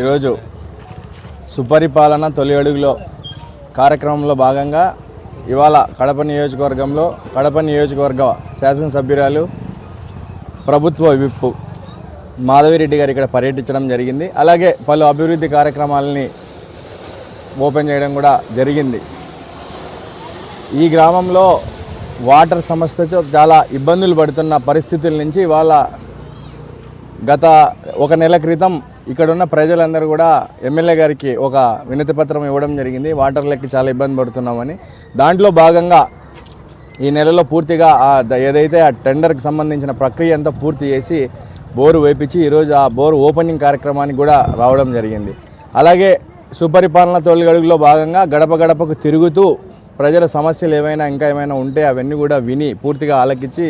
ఈరోజు సుపరిపాలన తొలి అడుగులో కార్యక్రమంలో భాగంగా ఇవాళ కడప నియోజకవర్గంలో కడప నియోజకవర్గ శాసనసభ్యురాలు ప్రభుత్వ విప్పు మాధవిరెడ్డి గారు ఇక్కడ పర్యటించడం జరిగింది. అలాగే పలు అభివృద్ధి కార్యక్రమాలని ఓపెన్ చేయడం కూడా జరిగింది. ఈ గ్రామంలో వాటర్ సమస్యతో చాలా ఇబ్బందులు పడుతున్న పరిస్థితుల నుంచి ఇవాళ గత ఒక నెల క్రితం ఇక్కడ ఉన్న ప్రజలందరూ కూడా ఎమ్మెల్యే గారికి ఒక వినతి పత్రం ఇవ్వడం జరిగింది. వాటర్ లెక్కి చాలా ఇబ్బంది పడుతున్నామని. దాంట్లో భాగంగా ఈ నెలలో పూర్తిగా ఏదైతే ఆ టెండర్కి సంబంధించిన ప్రక్రియ అంతా పూర్తి చేసి బోరు వేపించి ఈరోజు ఆ బోరు ఓపెనింగ్ కార్యక్రమానికి కూడా రావడం జరిగింది. అలాగే సుపరిపాలన తొలిగడుగులో భాగంగా గడప గడపకు తిరుగుతూ ప్రజల సమస్యలు ఏమైనా ఇంకా ఏమైనా ఉంటే అవన్నీ కూడా విని పూర్తిగా ఆలకించి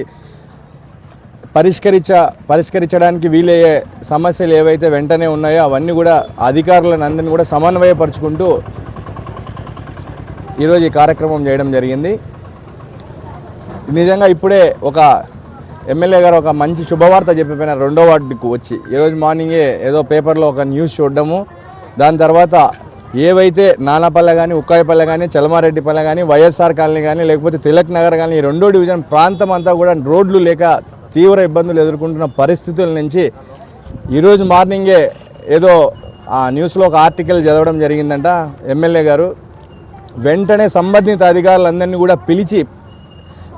పరిష్కరించ పరిష్కరించడానికి వీలయ్యే సమస్యలు ఏవైతే వెంటనే ఉన్నాయో అవన్నీ కూడా అధికారులను అందరినీ కూడా సమన్వయపరుచుకుంటూ ఈరోజు ఈ కార్యక్రమం చేయడం జరిగింది. నిజంగా ఇప్పుడే ఒక ఎమ్మెల్యే గారు ఒక మంచి శుభవార్త చెప్పిపోయిన రెండో వార్డుకు వచ్చి ఈరోజు మార్నింగే ఏదో పేపర్లో ఒక న్యూస్ చూడడము. దాని తర్వాత ఏవైతే నానాపల్లె కానీ ఉక్కాయపల్లె కానీ చలమారెడ్డిపల్లె కానీ వైఎస్ఆర్ కాలనీ కానీ లేకపోతే తిలక్ నగర్ కానీ ఈ రెండో డివిజన్ ప్రాంతం అంతా కూడా రోడ్లు లేక తీవ్ర ఇబ్బందులు ఎదుర్కొంటున్న పరిస్థితుల నుంచి ఈరోజు మార్నింగే ఏదో ఆ న్యూస్లో ఒక ఆర్టికల్ చదవడం జరిగిందంట. ఎమ్మెల్యే గారు వెంటనే సంబంధిత అధికారులందరినీ కూడా పిలిచి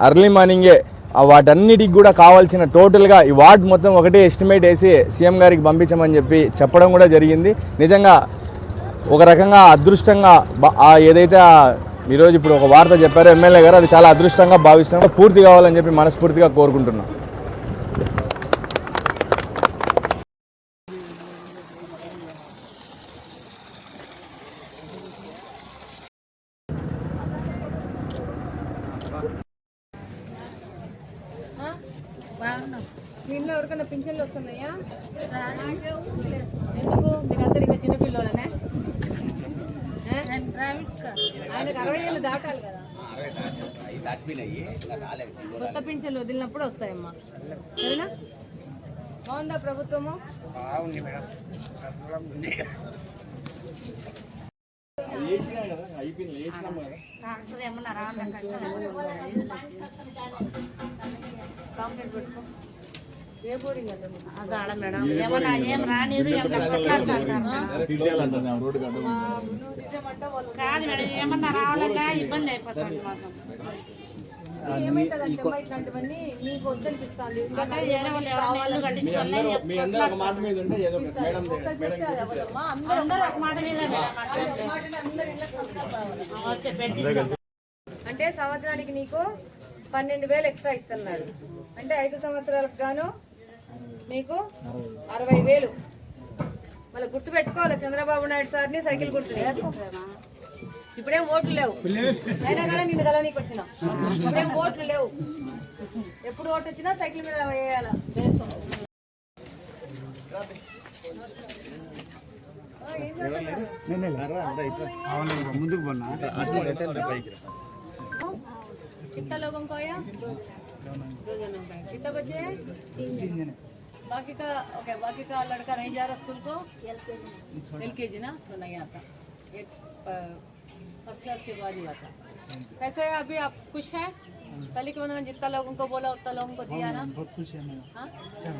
అర్లీ మార్నింగే వాటన్నిటికి కూడా కావాల్సిన టోటల్గా ఈ వార్డ్ మొత్తం ఒకటే ఎస్టిమేట్ వేసి సీఎం గారికి పంపించమని చెప్పి చెప్పడం కూడా జరిగింది. నిజంగా ఒక రకంగా అదృష్టంగా ఆ ఏదైతే ఈరోజు ఇప్పుడు ఒక వార్త చెప్పారో ఎమ్మెల్యే గారు అది చాలా అదృష్టంగా భావిస్తున్నాం పూర్తి కావాలని చెప్పి మనస్ఫూర్తిగా కోరుకుంటున్నాం. దీనిలో ఇంట్లో ఎవరికైనా పింఛన్లు వస్తున్నాయా? ఎందుకు? మీరందరు ఇంకా చిన్నపిల్లలనే ఆయనకు అరవై ఏళ్ళు దాటాలి కదా. కొత్త పింఛన్లు వదిలినప్పుడు వస్తాయమ్మా. సరేనా? బాగుందా ప్రభుత్వము? బాగుంది మేడం. అంటే ఏమన్నా ఏం రానిరు ఏం కష్టపడతారు నువ్వు నిజమంటే వాళ్ళు కాదు మేడం ఏమన్నా రావాలన్నా ఇబ్బంది అయిపోతుంది మాకు. మీ అందరూ ఒక మాట మీద ఉంటే ఏదో మేడం అందరూ ఒక మాట మీద అంటే సంవత్సరానికి నీకు పన్నెండు వేలు ఎక్స్ట్రా ఇస్తున్నాడు. అంటే ఐదు సంవత్సరాలకు గాను నీకు అరవై వేలు. మళ్ళీ గుర్తు పెట్టుకోవాలి చంద్రబాబు నాయుడు సార్ని సైకిల్ గుర్తుని ఇప్పుడేం ఓట్లు లేవు అయినా కానీ నిన్ను కలవనీకి వచ్చిన ఇప్పుడేం ఓట్లు లేవు ఎప్పుడు ఓటు వచ్చినా సైకిల్ మీద వేయాల ఆ, ఏం చేస్తున్నారు? ముందుకు పోన్నా कितना लोगों को आया दो जनों का कितना बचे हैं बाकी का ओके बाकी का लड़का नहीं जा रहा स्कूल को एल के जी ना तो नहीं आता एक फ़र्स्ट क्लास के बाद ही आता। कैसे अभी आप खुश हैं? कल के मैंने जितना लोगों को बोला उतना लोगों को दिया ना? बहुत खुश है मैं हाँ? अच्छा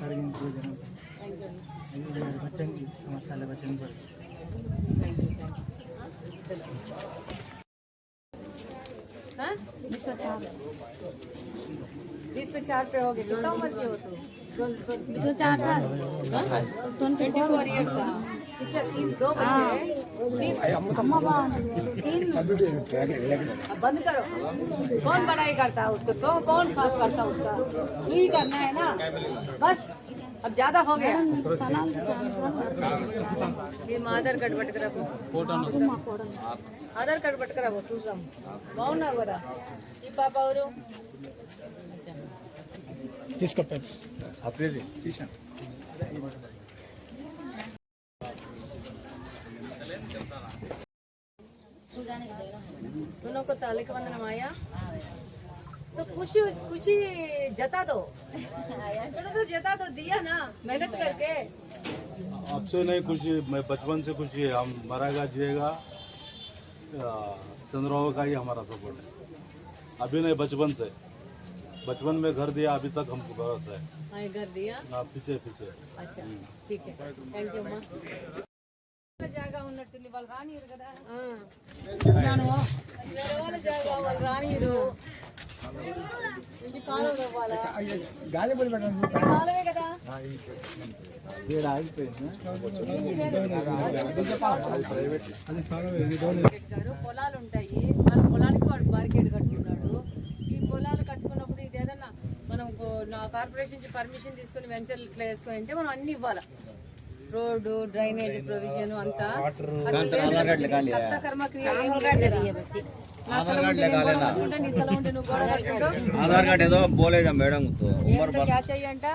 करेंगे दो जनों को थैंक यू बच्चन की बच्चन पर थैंक यू थैंक यू हाँ? चलो हाँ? बीस पे चार पे हो गए कितना उम्र के हो तुम ट्वेंटी फोर ईयर्स अच्छा तीन दो बच्चे तीन अब बंद करो कौन पढ़ाई करता है उसको तो कौन साफ करता है उसका तू ही करना है ना बस अब ज्यादा हो गया మీ మా ఆధార్ కార్డు పట్టుకురాబో ఆధార్ కార్డు పట్టుకురాబో చూద్దాం బాగున్నావు కదా ఈ పాప ఎవరు తీసుకో అప్పుడే తీసాను तालिक वंदन आया तो खुशी खुशी जता दो। तो जता दो दिया ना मेहनत करके। आपसे नहीं खुशी मैं बचपन से खुशी है। हम मरागा जिएगा। चंद्रबाबू का ही हमारा सपोर्ट है। अभी नहीं बचपन से। बचपन में घर दिया अभी तक हमको भरोसा है। हाँ, घर दिया। हाँ, पीछे पीछे। अच्छा ठीक है। थैंक यू జాగా ఉన్నట్టుంది వాళ్ళు రానియరు కదా. వేరే వాళ్ళ జాగా వాళ్ళు రానియరు ఇది కాలువ తవ్వాలా? ఇది కాలువే కదా? గారు పొలాలు ఉంటాయి. వాళ్ళ పొలానికి వాడు బారికేడ్ కట్టుకున్నాడు. ఈ పొలాలు కట్టుకున్నప్పుడు ఇది ఏదన్నా మనం నా కార్పొరేషన్ నుంచి పర్మిషన్ తీసుకుని వెంచర్లు ఇట్లా వేసుకొని అంటే మనం అన్ని ఇవ్వాలి? రోడ్డు డ్రైనేజ్ ప్రొవిజన్ అంతా. కర్మ గోడ కట్టుకుంటావు. ఆధార్ కార్డ్ ఏదో పోలేదా మేడం? అయ్యంట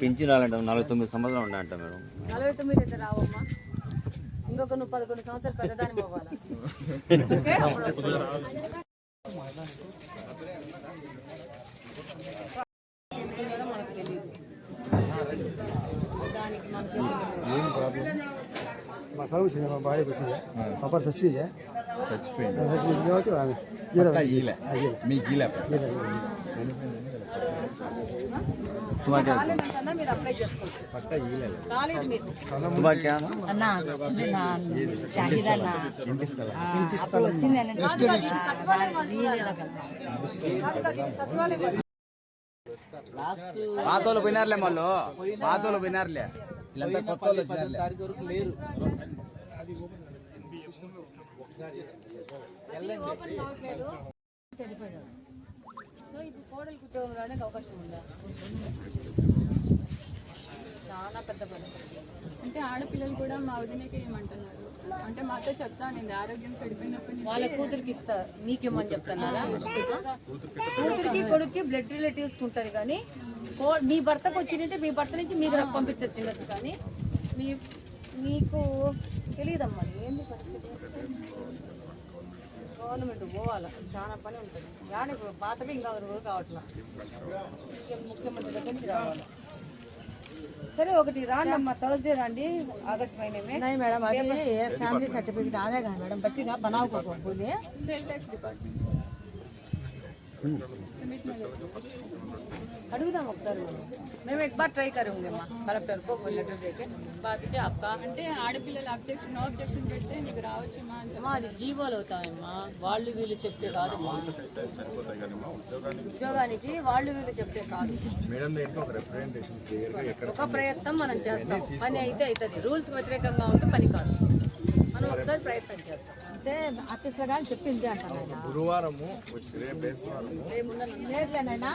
పింఛన్ రాలంట నలభై తొమ్మిది సంవత్సరాలు ఉన్నాయంట మేడం. నలభై తొమ్మిది అయితే రావమ్మా. ఇంకొక నువ్వు పదకొండు సంవత్సరాలు పెద్దదాని పోవాలా మనకు తెలియదు దానికి ಏನು ಪ್ರಾಬ್ಲಮ್ మా కలుగు వచ్చింది మా భార్యకు వచ్చింది. పాప చచ్చిపోయింది చచ్చిపోయింది చచ్చిపోయింది కాబట్టి మీకు. పాతోళ్ళు పోయినారులే మళ్ళీ. పాతోళ్ళు పోయినారులే. చనిపోయాడు సో ఇప్పుడు రావడానికి అవకాశం ఉందా? చాలా పెద్ద పని. అంటే ఆడపిల్లలు కూడా మా వదినకే ఏమంటున్నారు? అంటే మాతో చెప్తా నేను ఆరోగ్యం చెడిపోయినప్పటి నుంచి వాళ్ళ కూతురికి ఇస్తా మీకేమని చెప్తున్నారా కూతురికి కొడుక్కి బ్లడ్ రిలేటివ్స్ ఉంటుంది కానీ కో- మీ భర్తకు వచ్చినట్టే మీ భర్త నుంచి మీకు నాకు పంపించొచ్చిండొచ్చు కానీ మీ మీకు తెలియదమ్మా ఏంది పరిస్థితి? గవర్నమెంట్ పోవాలి చాలా పని ఉంటుంది. కానీ పాతవి ఇంకా కూడా కావట్లా. ముఖ్య- ముఖ్యమంత్రి దగ్గర నుంచి రావాలి. सर ఒకటి రాండమ్మా. థర్స్డే రండి. ఆగస్ట్ మहीने नहीं मैडम अभी फैमिली सर्टिफिकेट आएगा मैडम बच्ची का बनाओ बोलिए सेल टैक्स डिपार्टमेंट అడుగుదాం ఒకసారి మనం మేము एक बार ट्राई करेंगे అమ్మా కలెక్టర్ को लेटर देके बात है आपका అంటే ఆడపిల్లలు అబ్జెక్షన్ అబ్జెక్షన్ పెడితే మీకు రావచ్చుమా అని అమ్మా అది జీవోలు అవుతాయమ్మా వాళ్ళు వీళ్ళు చెప్తే కాదు ఉద్యోగానికి వాళ్ళు వీళ్ళు చెప్తే కాదు ఒక ప్రయత్నం మనం చేస్తాం పని అయితే అవుతుంది రూల్స్ వ్యతిరేకంగా ఉంటే పని కాదు మనం ఒకసారి ప్రయత్నం చేస్తాం అంటే ఆఫీసర్ గారు చెప్పి వెళ్తే అంటారు ఆయన గురువారము. లేదులేనైనా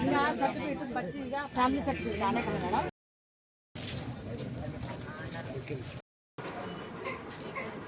ఇంకా సర్టిఫికేట్ ఫ్యామిలీ సర్టిఫికేట్ కదా మేడం